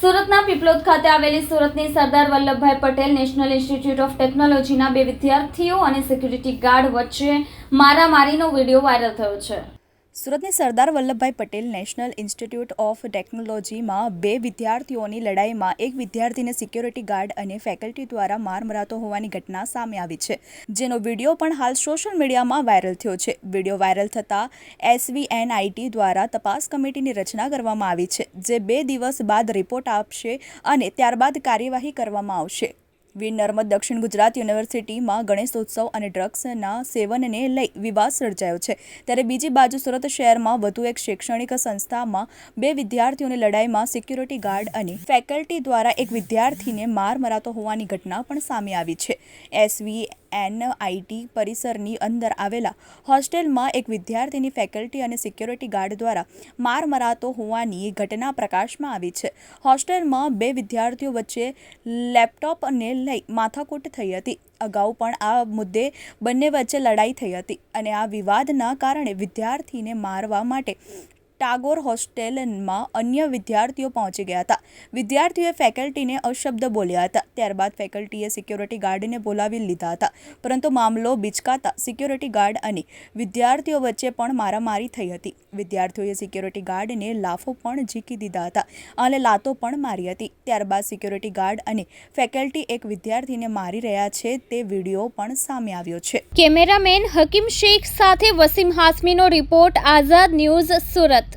સુરતના પીપલોદ ખાતે આવેલી સુરતની Sardar Vallabhbhai Patel National Institute of ટેકનોલોજીના બે વિદ્યાર્થીઓ અને સિક્યુરિટી ગાર્ડ વચ્ચે મારામારીનો વીડિયો વાયરલ થયો છે. સુરતની Sardar Vallabhbhai Patel National Institute of ટેકનોલોજીમાં બે વિદ્યાર્થીઓની લડાઈમાં એક વિદ્યાર્થીને સિક્યોરિટી ગાર્ડ અને ફેકલ્ટી દ્વારા માર મરાતો હોવાની ઘટના સામે આવી છે, જેનો વીડિયો પણ હાલ સોશિયલ મીડિયામાં વાયરલ થયો છે. વીડિયો વાયરલ થતાં એસવીએનઆઈટી દ્વારા તપાસ કમિટીની રચના કરવામાં આવી છે, જે બે દિવસ બાદ રિપોર્ટ આપશે અને ત્યારબાદ કાર્યવાહી કરવામાં આવશે. વીર નર્મદ દક્ષિણ ગુજરાત યુનિવર્સિટીમાં ગણેશોત્સવ અને ડ્રગ્સના સેવનને લઈ વિવાદ સર્જાયો છે. ત્યારે બીજી બાજુ સુરત શહેરમાં વધુ એક શૈક્ષણિક સંસ્થામાં બે વિદ્યાર્થીઓની લડાઈમાં સિક્યુરિટી ગાર્ડ અને ફેકલ્ટી દ્વારા એક વિદ્યાર્થીને માર મરાતો હોવાની ઘટના પણ સામે આવી છે. એસવી એનઆઈટી પરિસરની અંદર આવેલા હોસ્ટેલમાં એક વિદ્યાર્થીની ફેકલ્ટી અને સિક્યોરિટી ગાર્ડ દ્વારા માર મરાતો હોવાની ઘટના પ્રકાશમાં આવી છે. હોસ્ટેલમાં બે વિદ્યાર્થીઓ વચ્ચે લેપટોપ અને લઈ માથાકૂટ થઈ હતી. અગાઉ પણ આ મુદ્દે બંને વચ્ચે લડાઈ થઈ હતી અને આ વિવાદના કારણે વિદ્યાર્થીને મારવા માટે ટાગોર હોસ્ટેલમાં અન્ય વિદ્યાર્થીઓ પહોંચી ગયા હતા. વિદ્યાર્થીઓએ ફેકલ્ટીને અશબ્દ બોલ્યા હતા. ત્યારબાદ ફેકલ્ટીએ સિક્યોરિટી ગાર્ડને બોલાવી લીધા હતા. પરંતુ મામલો બિચકાતા સિક્યોરિટી ગાર્ડ અને વિદ્યાર્થીઓ વચ્ચે પણ મારામારી થઈ હતી. વિદ્યાર્થીઓએ સિક્યોરિટી ગાર્ડને લાફો પણ ઝીકી દીધા હતા અને લાતો પણ મારી હતી. ત્યારબાદ સિક્યોરિટી ગાર્ડ અને ફેકલ્ટી એક વિદ્યાર્થીને મારી રહ્યા છે તે વીડિયો પણ સામે આવ્યો છે. કેમેરામેન હકીમ શેખ સાથે વસીમ હાસમીનો રિપોર્ટ, આઝાદ ન્યૂઝ સુરત.